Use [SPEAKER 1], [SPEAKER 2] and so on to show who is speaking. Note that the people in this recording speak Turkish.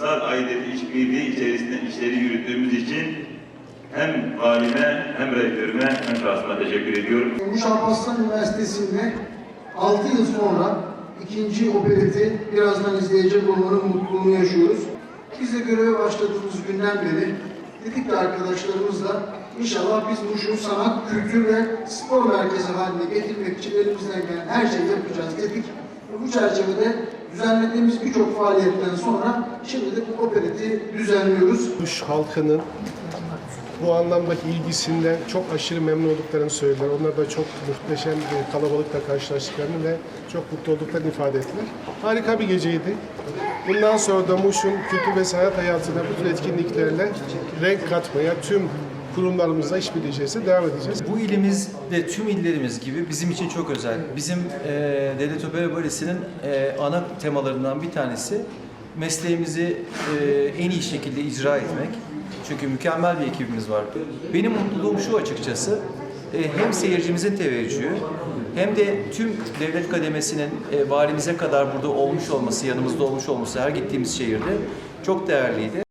[SPEAKER 1] imsal aidiyeti işbirliği içerisinde işleri yürüttüğümüz için hem valime hem rektörüme hem şahsıma teşekkür ediyorum.
[SPEAKER 2] Muş Alparslan Üniversitesi'nde 6 yıl sonra ikinci opereti birazdan izleyecek olmanın mutluluğunu yaşıyoruz. Biz de göreve başladığımız günden beri dedik ki arkadaşlarımızla inşallah biz Muş'u sanat, kültür ve spor merkezi haline getirmek için elimizden gelen her şeyi yapacağız dedik. Bu çerçevede düzenlediğimiz birçok faaliyetten sonra şimdi de bu opereti düzenliyoruz.
[SPEAKER 3] Muş halkının bu anlamdaki ilgisinden çok aşırı memnun olduklarını söylediler. Onlar da çok muhteşem bir kalabalıkla karşılaştıklarını ve çok mutlu olduklarını ifade ettiler. Harika bir geceydi. Bundan sonra da Muş'un kültür ve sanat hayatına bütün etkinliklerle renk katmaya tüm kurumlarımızla işbirliği devam edeceğiz.
[SPEAKER 4] Bu ilimiz de tüm illerimiz gibi bizim için çok özel. Bizim e, Devlet Opera Balesi'nin e, ana temalarından bir tanesi mesleğimizi e, en iyi şekilde icra etmek. Çünkü mükemmel bir ekibimiz var. Benim mutluluğum şu açıkçası, e, hem seyircimizin teveccühü hem de tüm devlet kademesinin e, valimize kadar burada olmuş olması, yanımızda olmuş olması her gittiğimiz şehirde çok değerliydi.